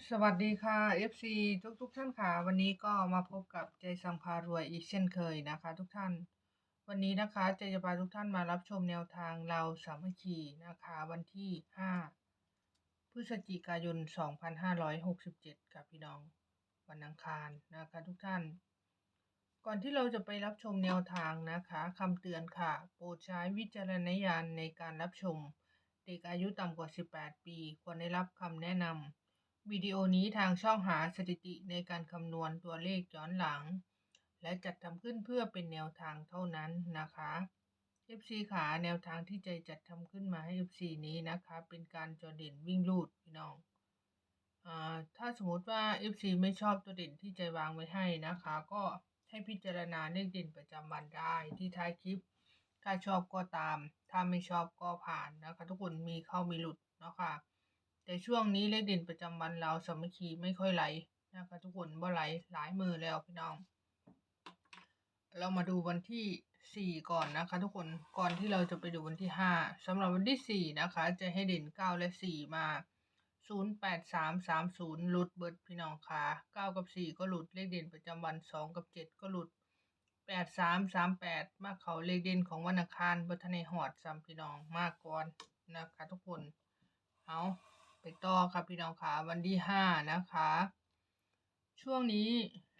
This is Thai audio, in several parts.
สวัสดีค่ะ FC ทุกทุกๆท่านค่ะ วันนี้ก็มาพบกับใจสังพารวยอีกเช่นเคยนะคะ ทุกท่าน วันนี้นะคะใจจะพาทุกท่านมารับชมแนวทางเราสามัคคีนะคะ วันที่ 5 พฤศจิกายน 2567 ค่ะพี่น้องวันอังคารนะคะ ทุกท่าน ก่อนที่เราจะไปรับชมแนวทางนะคะคำเตือนค่ะ โปรดใช้วิจารณญาณในการรับชม เด็กอายุต่ำกว่า 18 ปี ควรได้รับคำแนะนำ วิดีโอนี้ทางช่องหาสถิติในการคำนวณตัวเลขย้อนหลัง และจัดทำขึ้นเพื่อเป็นแนวทางเท่านั้นนะคะ FC ขาแนวทางที่ใจจัดทำขึ้นมาให้ FC นี้นะคะ เป็นการจอเด่นวิ่งลูดพี่น้องอ่าถ้าสมมติว่า FC ไม่ชอบตัวเด่นที่ใจวางไว้ให้นะคะ ก็ให้พิจารณาเลขเด่นประจำวันได้ที่ท้ายคลิป ถ้าชอบก็ตาม ถ้าไม่ชอบก็ผ่านนะคะ ทุกคนมีเข้ามีหลุดเนาะค่ะ แต่ช่วงนี้เลขเด่นประจำวันเราสามัคคีไม่ค่อยไหลนะคะทุกคนบ่ไหลหลายมือแล้วพี่น้อง เรามาดูวันที่สี่ก่อนนะคะ ทุกคนก่อนที่เราจะไปดูวันที่ห้าสำหรับวันที่สี่นะคะ จะให้เด่นเก้าและสี่มาศูนย์แปดสามสามศูนย์หลุดเบิดพี่น้องค่ะเก้ากับสี่ก็หลุดเลขเด่นประจำวันสองกับเจ็ดก็หลุดแปดสามสามแปดมาเขาเลขเด่นของวันอังคารบัทในหอดซ้ำพี่น้องมากก่อนนะคะ ทุกคนเอา ไปต่อครับพี่น้องคะวันที่ห้านะคะ ช่วงนี้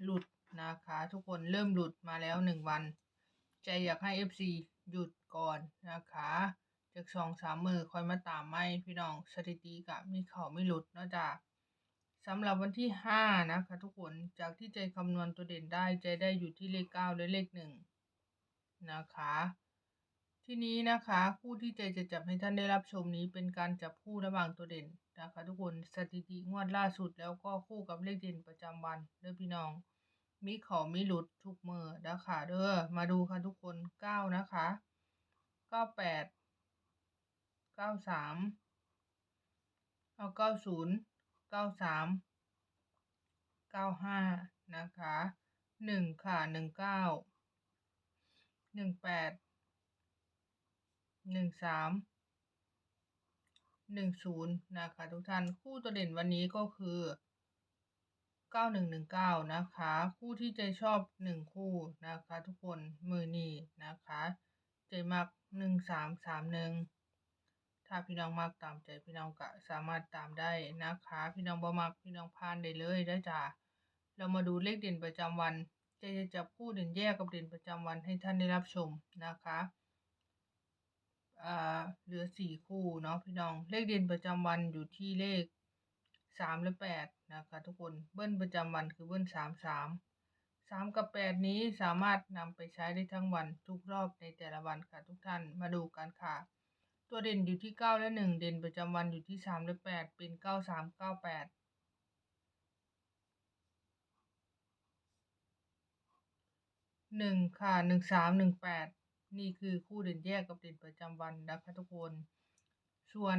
หลุดนะคะ ทุกคนเริ่มหลุดมาแล้วหนึ่งวัน ใจอยากให้ FC หยุดก่อนนะคะจากสองสามมือคอยมาตามไม่พี่น้องสถิติกะมีเขาไม่หลุดนอกจากสำหรับวันที่ห้านะคะทุกคนจากที่ใจคำนวณตัวเด่นได้ใจได้อยู่ที่เลขเก้าและเลขหนึ่งนะคะ ทีนี้นะคะ คู่ที่ใจจะจับให้ท่านได้รับชมนี้เป็นการจับคู่ระหว่างตัวเด่นนะคะ ทุกคนสถิติงวดล่าสุดแล้วก็คู่กับเลขเด่นประจำวันเด้อพี่น้อง มีเขามีหลุดทุกมือนะคะเด้อมาดูค่ะทุกคนเก้านะคะเก้าแปดเก้าสามเอาเก้าศูนย์เก้าสามเก้าห้านะคะหนึ่งค่ะหนึ่งเก้าหนึ่งแปด หนึ่งสามหนึ่งศูนย์นะคะทุกท่านคู่ตัวเด่นวันนี้ก็คือเก้าหนึ่งหนึ่งเก้านะคะ คู่ที่ใจชอบหนึ่งคู่นะคะ ทุกคนมือนีนะคะ ใจมักหนึ่งสามสามหนึ่งถ้าพี่น้องมักตามใจพี่น้องก็สามารถตามได้นะคะ พี่น้องบ่มักพี่น้องพานได้เลยได้จ้าเรามาดูเลขเด่นประจำวันใจจะจับคู่เด่นแยกกับเด่นประจำวันให้ท่านได้รับชมนะคะ อ่าเหลือสี่คู่เนาะพี่น้อง เลขเด่นประจำวันอยู่ที่เลขสามและแปดนะคะทุกคนเบิ้ลประจำวันคือเบิ้ลสามสามสามกับแปดนี้สามารถนำไปใช้ได้ทั้งวันทุกรอบในแต่ละวันค่ะทุกท่านมาดูกันค่ะ ตัวเด่นอยู่ที่เก้าและหนึ่งเด่นประจำวันอยู่ที่สามและแปดเป็นเก้าสามเก้าแปดหนึ่งค่ะหนึ่งสามหนึ่งแปด นี่คือคู่เด่นแยกกับเด่นประจำวันนะคะทุกคน ส่วน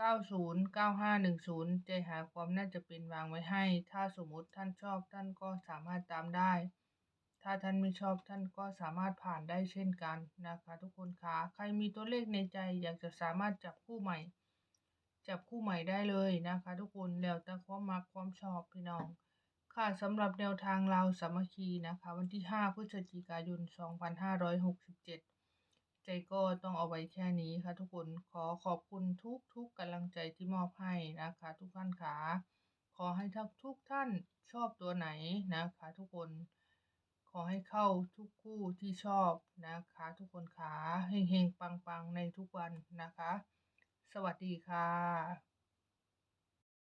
90 95 10ใจหาความน่าจะเป็นวางไว้ให้ ถ้าสมมติท่านชอบท่านก็สามารถตามได้ ถ้าท่านไม่ชอบท่านก็สามารถผ่านได้เช่นกันนะคะ ทุกคนคะใครมีตัวเลขในใจอยากจะสามารถจับคู่ใหม่ จับคู่ใหม่ได้เลยนะคะ ทุกคนแล้วแต่ความมักความชอบพี่น้อง ค่ะสำหรับแนวทางเราสามัคคีนะคะวันที่ 5พฤศจิกายน 2567 ใจก็ต้องเอาไว้แค่นี้ค่ะทุกคนขอขอบคุณทุกทุกกำลังใจที่มอบให้นะคะ ทุกท่านขาขอให้ทุกทุกท่านชอบตัวไหนนะคะ ทุกคนขอให้เข้าทุกคู่ที่ชอบนะคะ ทุกคนขาเฮงๆปังๆในทุกวันนะคะ สวัสดีค่ะ